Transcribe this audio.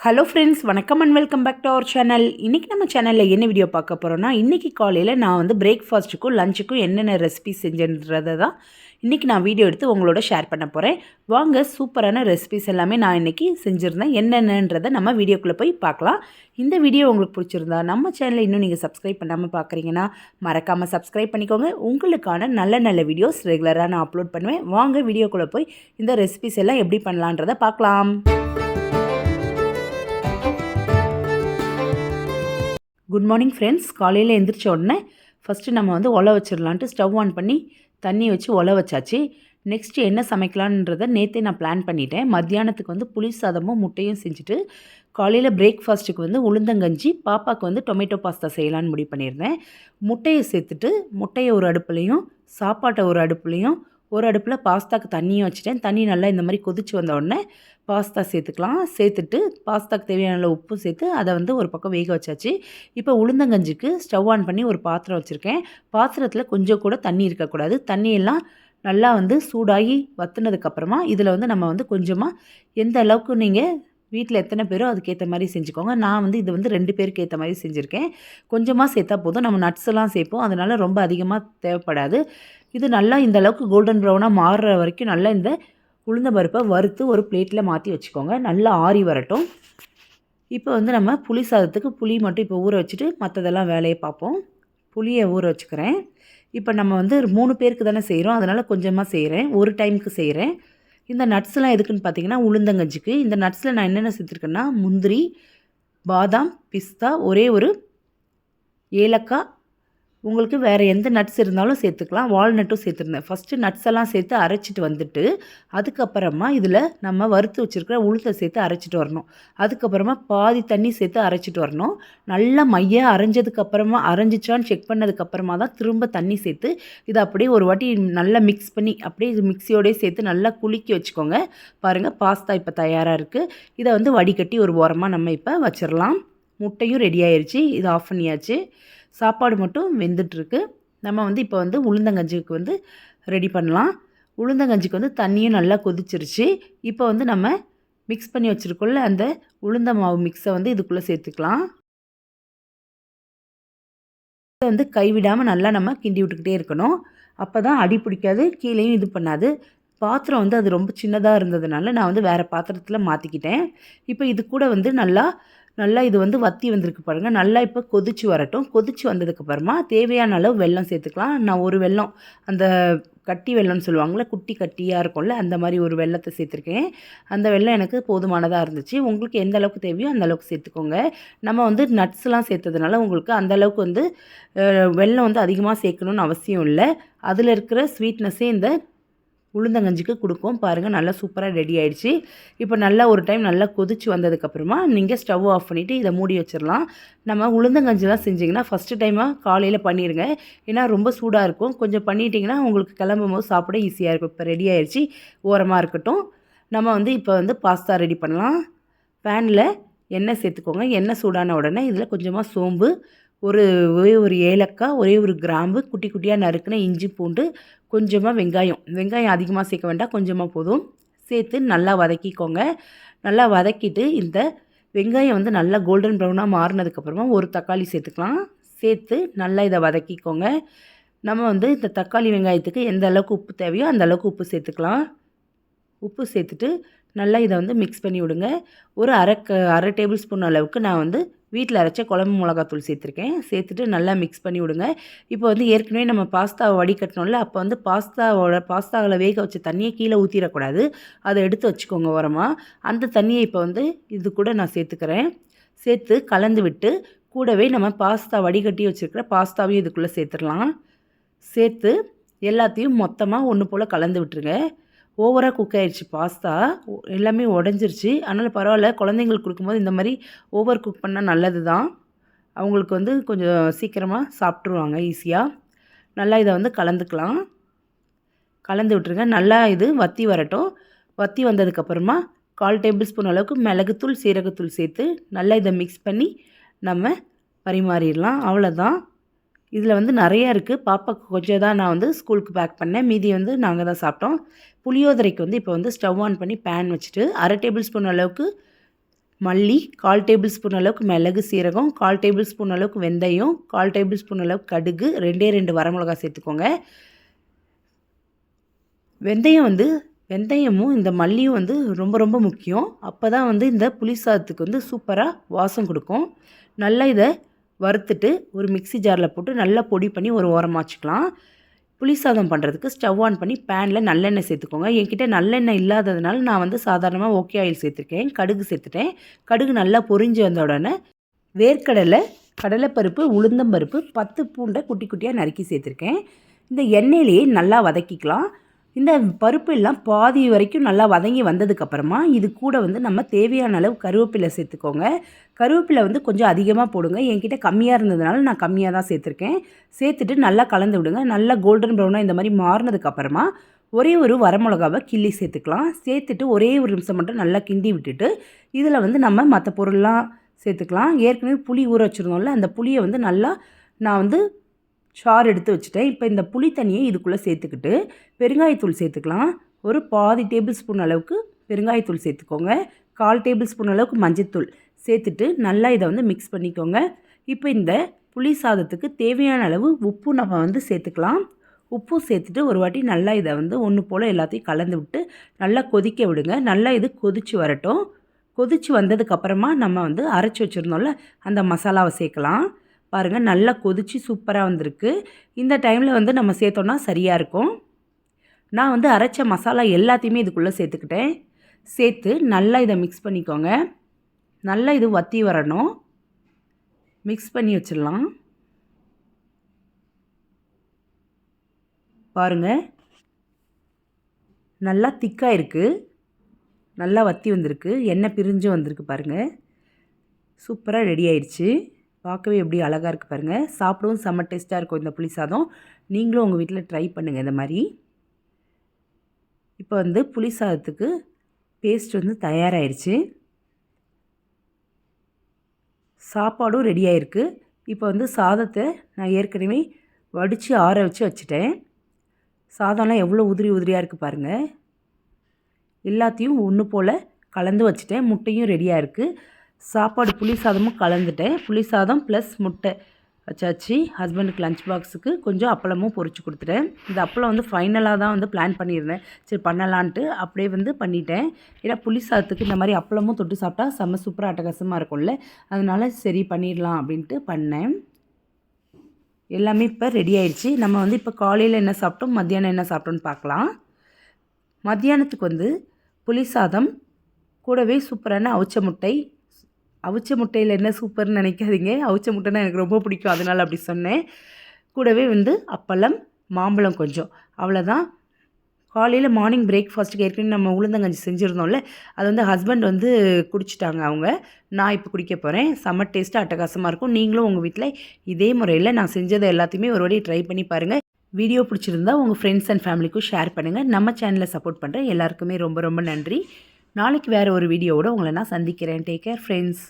Hello friends வணக்கம் and welcome back to our channel இன்றைக்கி நம்ம சேனலில் என்ன வீடியோ பார்க்க போகிறோன்னா இன்றைக்கி காலையில் நான் வந்து பிரேக்ஃபாஸ்ட்டுக்கும் லஞ்சுக்கும் என்னென்ன ரெசிபி செஞ்சுன்றதை தான் இன்றைக்கி நான் வீடியோ எடுத்து உங்களோட ஷேர் பண்ண போகிறேன் வாங்க சூப்பரான ரெசிபிஸ் எல்லாமே நான் இன்றைக்கி செஞ்சுருந்தேன். என்னென்னன்றதை நம்ம வீடியோக்குள்ளே போய் பார்க்கலாம். இந்த வீடியோ உங்களுக்கு பிடிச்சிருந்தா நம்ம சேனலை இன்னும் நீங்கள் சப்ஸ்கிரைப் பண்ணாமல் பார்க்குறீங்கன்னா மறக்காமல் சப்ஸ்கிரைப் பண்ணிக்கோங்க. உங்களுக்கான நல்ல நல்ல வீடியோஸ் ரெகுலராக நான் அப்லோட் பண்ணுவேன். வாங்க வீடியோக்குள்ளே போய் இந்த ரெசிபிஸ் எல்லாம் எப்படி பண்ணலான்றதை பார்க்கலாம். குட் மார்னிங் ஃப்ரெண்ட்ஸ் காலையில் எந்திரிச்ச உடனே ஃபஸ்ட்டு நம்ம வந்து ஒலை வச்சிடலான்ட்டு ஸ்டவ் ஆன் பண்ணி தண்ணி வச்சு ஒலை வச்சாச்சு. நெக்ஸ்ட்டு என்ன சமைக்கலான்றதை நேற்றே நான் பிளான் பண்ணிட்டேன். மத்தியானத்துக்கு வந்து புளி சாதமும் முட்டையும் செஞ்சுட்டு காலையில் பிரேக்ஃபாஸ்ட்டுக்கு வந்து உளுந்தங்கஞ்சி பாப்பாவுக்கு வந்து டொமேட்டோ பாஸ்தா செய்யலான்னு முடிவு பண்ணியிருந்தேன். முட்டையை சேர்த்துட்டு முட்டையை ஒரு அடுப்புலையும் சாப்பாட்டை ஒரு அடுப்புலையும் ஒரு அடுப்பில் பாஸ்தாக்கு தண்ணியும் வச்சுட்டேன். தண்ணி நல்லா இந்த மாதிரி கொதிச்சு வந்த உடனே பாஸ்தா சேர்த்துக்கலாம். சேர்த்துட்டு பாஸ்தாக்கு தேவையான அளவு உப்பு சேர்த்து அதை வந்து ஒரு பக்கம் வேக வச்சாச்சு. இப்போ உளுந்தங்கஞ்சிக்கு ஸ்டவ் ஆன் பண்ணி ஒரு பாத்திரம் வச்சுருக்கேன். பாத்திரத்தில் கொஞ்சம் கூட தண்ணி இருக்கக்கூடாது. தண்ணியெல்லாம் நல்லா வந்து சூடாகி வத்துனதுக்கப்புறமா இதில் வந்து நம்ம வந்து கொஞ்சமாக எந்த அளவுக்கு நீங்கள் வீட்டில் எத்தனை பேரோ அதுக்கேற்ற மாதிரி செஞ்சுக்கோங்க. நான் வந்து இது வந்து ரெண்டு பேருக்கு ஏற்ற மாதிரி செஞ்சுருக்கேன். கொஞ்சமாக சேர்த்தா போதும். நம்ம நட்ஸ் எல்லாம் சேர்ப்போம். அதனால் ரொம்ப அதிகமாக தேவைப்படாது. இது நல்லா இந்த அளவுக்கு கோல்டன் ப்ரௌனாக மாறுற வரைக்கும் நல்லா இந்த உளுந்த பருப்பை வறுத்து ஒரு பிளேட்டில் மாற்றி வச்சுக்கோங்க. நல்லா ஆறி வரட்டும். இப்போ வந்து நம்ம புளி சாதத்துக்கு புளி மட்டும் இப்போ ஊற வச்சுட்டு மற்றதெல்லாம் வேலையை பார்ப்போம். புளியை ஊற வச்சுக்கிறேன். இப்போ நம்ம வந்து மூணு பேருக்கு தானே செய்கிறோம் அதனால் கொஞ்சமாக செய்கிறேன் ஒரு டைமுக்கு செய்கிறேன் இந்த நட்ஸ்லாம் எதுக்குன்னு பார்த்தீங்கன்னா உளுந்தங்கஞ்சிக்கு. இந்த நட்ஸில் நான் என்னென்ன சேர்த்துருக்கேன்னா முந்திரி பாதாம் பிஸ்தா ஒரே ஒரு ஏலக்காய் உங்களுக்கு வேறு எந்த நட்ஸ் இருந்தாலும் சேர்த்துக்கலாம். வால்நட்டும் சேர்த்துருந்தேன். ஃபஸ்ட்டு நட்ஸ் எல்லாம் சேர்த்து அரைச்சிட்டு வந்துட்டு அதுக்கப்புறமா இதில் நம்ம வறுத்து வச்சுருக்கிற உளுத்தை சேர்த்து அரைச்சிட்டு வரணும். அதுக்கப்புறமா பாதி தண்ணி சேர்த்து அரைச்சிட்டு வரணும். நல்லா மைய அரைஞ்சதுக்கப்புறமா அரைஞ்சிச்சான்னு செக் பண்ணதுக்கப்புறமா தான் திரும்ப தண்ணி சேர்த்து இதை அப்படியே ஒரு வாட்டி நல்லா மிக்ஸ் பண்ணி அப்படியே இது மிக்சியோடய சேர்த்து நல்லா குலுக்கி வச்சுக்கோங்க. பாருங்கள் பாஸ்தா இப்போ தயாராக இருக்குது இதை வந்து வடிகட்டி ஒரு ஓரமாக நம்ம இப்போ வச்சிடலாம் முட்டையும் ரெடி ஆயிடுச்சு இது ஆஃப் பண்ணியாச்சு. சாப்பாடு மட்டும் வெந்துட்டுருக்கு. நம்ம வந்து இப்போ வந்து உளுந்தங்கஞ்சிக்கு வந்து ரெடி பண்ணலாம். உளுந்தங்கஞ்சிக்கு வந்து தண்ணியும் நல்லா கொதிச்சிருச்சு. இப்போ வந்து நம்ம மிக்ஸ் பண்ணி வச்சுருக்கோம்ல அந்த உளுந்த மாவு மிக்ஸை வந்து இதுக்குள்ளே சேர்த்துக்கலாம். இதை வந்து கைவிடாமல் நல்லா நம்ம கிண்டி விட்டுக்கிட்டே இருக்கணும். அப்போ தான் அடி பிடிக்காது கீழேயும் இது பண்ணாது. பாத்திரம் வந்து அது ரொம்ப சின்னதாக இருந்ததுனால நான் வந்து வேறு பாத்திரத்தில் மாற்றிக்கிட்டேன் இப்போ இது கூட வந்து நல்லா நல்லா இது வந்து வத்தி வந்திருக்கு பாருங்கள் நல்லா இப்போ கொதிச்சு வரட்டும். கொதிச்சு வந்ததுக்கப்புறமா தேவையான அளவு வெல்லம் சேர்த்துக்கலாம். நான் ஒரு வெல்லம் அந்த கட்டி வெள்ளம்னு சொல்லுவாங்கள்ல குட்டி கட்டியாக இருக்கும்ல அந்த மாதிரி ஒரு வெள்ளத்தை சேர்த்துருக்கேன். அந்த வெள்ளம் எனக்கு போதுமானதாக இருந்துச்சு. உங்களுக்கு எந்த அளவுக்கு தேவையோ அந்த அளவுக்கு சேர்த்துக்கோங்க. நம்ம வந்து நட்ஸ்லாம் சேர்த்ததுனால உங்களுக்கு அந்த அளவுக்கு வந்து வெள்ளம் வந்து அதிகமாக சேர்க்கணுன்னு அவசியம் இல்லை. அதில் இருக்கிற ஸ்வீட்னஸ்ஸே இந்த உளுந்தங்கஞ்சிக்கு கொடுக்கும். பாருங்கள் நல்லா சூப்பராக ரெடி ஆகிடுச்சு இப்போ நல்லா ஒரு டைம் நல்லா கொதிச்சு வந்ததுக்கப்புறமா நீங்கள் ஸ்டவ் ஆஃப் பண்ணிவிட்டு இதை மூடி வச்சிடலாம். நம்ம உளுந்தங்கஞ்சிலாம் செஞ்சிங்கன்னா ஃபஸ்ட்டு டைமாக காலையில் பண்ணிடுங்க ஏன்னா ரொம்ப சூடாக இருக்கும். கொஞ்சம் பண்ணிட்டீங்கன்னா உங்களுக்கு கிளம்பும் போது சாப்பிட ஈஸியாக இருக்கும். இப்போ ரெடி ஆகிடுச்சி ஓரமாக இருக்கட்டும். நம்ம வந்து இப்போ வந்து பாஸ்தா ரெடி பண்ணலாம். பேனில் எண்ணெய் சேர்த்துக்கோங்க. எண்ணெய் சூடான உடனே இதில் கொஞ்சமாக சோம்பு ஒரு ஒரே ஒரு ஏலக்காய் ஒரே ஒரு கிராம்பு குட்டி குட்டியாக நறுக்குன இஞ்சி பூண்டு கொஞ்சமாக வெங்காயம். வெங்காயம் அதிகமாக சேர்க்க வேண்டாம். கொஞ்சமாக போதும். சேர்த்து நல்லா வதக்கிக்கோங்க. நல்லா வதக்கிட்டு இந்த வெங்காயம் வந்து நல்லா கோல்டன் ப்ரௌனாக மாறினதுக்கப்புறமா ஒரு தக்காளி சேர்த்துக்கலாம். சேர்த்து நல்லா இதை வதக்கிக்கோங்க. நம்ம வந்து இந்த தக்காளி வெங்காயத்துக்கு எந்த அளவுக்கு உப்பு தேவையோ அந்த அளவுக்கு உப்பு சேர்த்துக்கலாம். உப்பு சேர்த்துட்டு நல்லா இதை வந்து மிக்ஸ் பண்ணி விடுங்க. ஒரு அரை க அரை டேபிள் ஸ்பூன் அளவுக்கு நான் வந்து வீட்டில் அரைச்ச குழம்பு மிளகாத்தூள் சேர்த்துருக்கேன். சேர்த்துட்டு நல்லா மிக்ஸ் பண்ணி விடுங்க. இப்போ வந்து ஏற்கனவே நம்ம பாஸ்தாவை வடிகட்டணும்ல அப்போ வந்து பாஸ்தாவோட பாஸ்தாவில் வேக வச்ச தண்ணியை கீழே ஊற்றிடக்கூடாது அதை எடுத்து வச்சுக்கோங்க உரமாக அந்த தண்ணியை இப்போ வந்து இது கூட நான் சேர்த்துக்கிறேன். சேர்த்து கலந்து விட்டு கூடவே நம்ம பாஸ்தா வடிகட்டி வச்சுருக்கிற பாஸ்தாவையும் இதுக்குள்ளே சேர்த்துடலாம். சேர்த்து எல்லாத்தையும் மொத்தமாக ஒன்று போல் கலந்து விட்டுருங்க. ஓவராக குக் ஆயிடுச்சு பாஸ்தா எல்லாமே உடஞ்சிருச்சு. அதனால் பரவாயில்ல குழந்தைங்களுக்கு கொடுக்கும்போது இந்த மாதிரி ஓவர் குக் பண்ணால் நல்லது தான் அவங்களுக்கு வந்து கொஞ்சம் சீக்கிரமாக சாப்பிட்ருவாங்க ஈஸியாக நல்லா இதை வந்து கலந்துக்கலாம். கலந்து விட்டுருங்க. நல்லா இது வத்தி வரட்டும். வத்தி வந்ததுக்கப்புறமா கால் டேபிள் ஸ்பூன் அளவுக்கு மிளகுத்தூள் சீரகத்தூள் சேர்த்து நல்லா இதை மிக்ஸ் பண்ணி நம்ம பரிமாறிடலாம். அவ்வளோதான் இதில் வந்து நிறையா இருக்குது பாப்பாவுக்கு கொஞ்சம் தான் நான் வந்து ஸ்கூலுக்கு பேக் பண்ணேன். மீதி வந்து நாங்கள் தான் சாப்பிட்டோம். புளியோதரைக்கு வந்து இப்போ வந்து ஸ்டவ் ஆன் பண்ணி பேன் வச்சுட்டு அரை டேபிள் ஸ்பூன் அளவுக்கு மல்லி கால் டேபிள் ஸ்பூன் அளவுக்கு மிளகு சீரகம் கால் டேபிள் ஸ்பூன் அளவுக்கு வெந்தயம் கால் டேபிள் ஸ்பூன் அளவுக்கு கடுகு ரெண்டே ரெண்டு வரமிளகா சேர்த்துக்கோங்க. வெந்தயம் வந்து வெந்தயமும் இந்த மல்லியும் வந்து ரொம்ப ரொம்ப முக்கியம். அப்போ தான் வந்து இந்த புளி சாதத்துக்கு வந்து சூப்பராக வாசம் கொடுக்கும். நல்லா இதை வறுத்துட்டு ஒரு மிக்ஸி ஜாரில் போட்டு நல்லா பொடி பண்ணி ஒரு ஓரமாக வச்சுக்கலாம். புளி சாதம் பண்ணுறதுக்கு ஸ்டவ் ஆன் பண்ணி பேனில் நல்லெண்ணெய் சேர்த்துக்கோங்க. என்கிட்ட நல்லெண்ணெய் இல்லாததுனால நான் வந்து சாதாரணமாக ஓகே ஆயில் சேர்த்துருக்கேன். கடுகு சேர்த்துட்டேன். கடுகு நல்லா பொரிஞ்சு வந்த உடனே வேர்க்கடலை கடலைப்பருப்பு உளுந்தம்பருப்பு பத்து பூண்டை குட்டி குட்டியாக நறுக்கி சேர்த்துருக்கேன். இந்த எண்ணெயிலேயே நல்லா வதக்கிக்கலாம். இந்த பருப்பு எல்லாம் பாதி வரைக்கும் நல்லா வதங்கி வந்ததுக்கப்புறமா இது கூட வந்து நம்ம தேவையான அளவு கருவேப்பிலை சேர்த்துக்கோங்க. கருவேப்பிலை வந்து கொஞ்சம் அதிகமாக போடுங்க. என்கிட்ட கம்மியாக இருந்ததுனால நான் கம்மியாக தான் சேர்த்துருக்கேன். சேர்த்துட்டு நல்லா கலந்து விடுங்க. நல்லா கோல்டன் ப்ரௌனாக இந்த மாதிரி மாறினதுக்கப்புறமா ஒரே ஒரு வரமிளகாவை கிள்ளி சேர்த்துக்கலாம். சேர்த்துட்டு ஒரே ஒரு நிமிஷம் மட்டும் நல்லா கிண்டி விட்டுட்டு இதில் வந்து நம்ம மற்ற பொருள்லாம் சேர்த்துக்கலாம். ஏற்கனவே புளி ஊற வச்சுருந்தோம்ல அந்த புளியை வந்து நல்லா நான் வந்து சாறு எடுத்து வச்சுட்டேன். இப்போ இந்த புளி தண்ணியை இதுக்குள்ளே சேர்த்துக்கிட்டு பெருங்காயத்தூள் சேர்த்துக்கலாம். ஒரு பாதி டேபிள் ஸ்பூன் அளவுக்கு பெருங்காயத்தூள் சேர்த்துக்கோங்க. கால் டேபிள் ஸ்பூன் அளவுக்கு மஞ்சத்தூள் சேர்த்துட்டு நல்லா இதை வந்து மிக்ஸ் பண்ணிக்கோங்க. இப்போ இந்த புளி சாதத்துக்கு தேவையான அளவு உப்பு நம்ம வந்து சேர்த்துக்கலாம். உப்பு சேர்த்துட்டு ஒரு வாட்டி நல்லா இதை வந்து ஒன்று போல் எல்லாத்தையும் கலந்து விட்டு நல்லா கொதிக்க விடுங்க. நல்லா இது கொதித்து வரட்டும். கொதித்து வந்ததுக்கப்புறமா நம்ம வந்து அரைச்சி வச்சுருந்தோம்ல அந்த மசாலாவை சேர்க்கலாம். பாருங்கள் நல்லா கொதித்து சூப்பராக வந்திருக்கு. இந்த டைமில் வந்து நம்ம சேர்த்தோன்னா சரியாக இருக்கும். நான் வந்து அரைச்ச மசாலா எல்லாத்தையுமே இதுக்குள்ளே சேர்த்துக்கிட்டேன். சேர்த்து நல்லா இதை மிக்ஸ் பண்ணிக்கோங்க. நல்லா இது வத்தி வரணும். மிக்ஸ் பண்ணி வச்சிடலாம். பாருங்கள் நல்லா திக்காக இருக்குது நல்லா வத்தி வந்திருக்கு. எண்ணெய் பிரிஞ்சு வந்திருக்கு பாருங்கள் சூப்பராக ரெடி ஆயிடுச்சு. பார்க்கவே எப்படி அழகாக இருக்குது பாருங்கள் சாப்பிடவும் செம்ம டேஸ்ட்டாக இருக்கும் இந்த புளி சாதம். நீங்களும் உங்கள் வீட்டில் ட்ரை பண்ணுங்கள் இந்த மாதிரி. இப்போ வந்து புளி சாதத்துக்கு பேஸ்ட் வந்து தயாராகிடுச்சு சாப்பாடும் ரெடி ஆகிருக்கு இப்போ வந்து சாதத்தை நான் ஏற்கனவே வடித்து ஆற வச்சு வச்சுட்டேன். சாதம்லாம் எவ்வளோ உதிரி உதிரியாக இருக்குது பாருங்கள் எல்லாத்தையும் ஒன்று போல் கலந்து வச்சுட்டேன். முட்டையும் ரெடியாக இருக்குது சாப்பாடு புளி சாதமும் கலந்துட்டேன். புளி சாதம் ப்ளஸ் முட்டை வச்சாச்சு. ஹஸ்பண்டுக்கு லஞ்ச் பாக்ஸுக்கு கொஞ்சம் அப்பளமும் பொறிச்சு கொடுத்துட்டேன். இந்த அப்பளம் வந்து ஃபைனலாக தான் வந்து பிளான் பண்ணியிருந்தேன். சரி பண்ணலான்ட்டு அப்படியே வந்து பண்ணிட்டேன். ஏன்னா புளி சாதத்துக்கு இந்த மாதிரி அப்பளமும் தொட்டு சாப்பிட்டா செம்ம சூப்பராக அட்டகாசமாக இருக்கும்ல. அதனால் சரி பண்ணிடலாம் அப்படின்ட்டு பண்ணேன். எல்லாமே இப்போ ரெடி ஆயிடுச்சு. நம்ம வந்து இப்போ காலையில் என்ன சாப்பிட்டோம் மத்தியானம் என்ன சாப்பிட்டோம்னு பார்க்கலாம். மத்தியானத்துக்கு வந்து புளி சாதம் கூடவே சூப்பரான அவிச்ச முட்டை அவிச்ச முட்டையில் என்ன சூப்பர்னு நினைக்காதீங்க. அவிச்ச முட்டைனா எனக்கு ரொம்ப பிடிக்கும். அதனால் அப்படி சொன்னேன். கூடவே வந்து அப்பளம் மாம்பழம் கொஞ்சம். அவ்வளோதான் காலையில் மார்னிங் பிரேக்ஃபாஸ்ட்டுக்கு ஏற்கனவே நம்ம உளுந்தங்கஞ்சி செஞ்சுருந்தோம்ல அது வந்து ஹஸ்பண்ட் வந்து குடிச்சிட்டாங்க அவங்க. நான் இப்போ குடிக்க போகிறேன் செம்ம டேஸ்ட்டாக அட்டகாசமாக இருக்கும். நீங்களும் உங்கள் வீட்டில் இதே முறையில் நான் செஞ்சதை எல்லாத்தையுமே ஒரு வாட்டி ட்ரை பண்ணி பாருங்கள் வீடியோ பிடிச்சிருந்தா உங்கள் ஃப்ரெண்ட்ஸ் அண்ட் ஃபேமிலிக்கும் ஷேர் பண்ணுங்கள் நம்ம சேனலை சப்போர்ட் பண்ணுறேன் எல்லாருக்குமே ரொம்ப ரொம்ப நன்றி. நாளைக்கு வேறு ஒரு வீடியோவோட உங்களை நான் சந்திக்கிறேன். Take care friends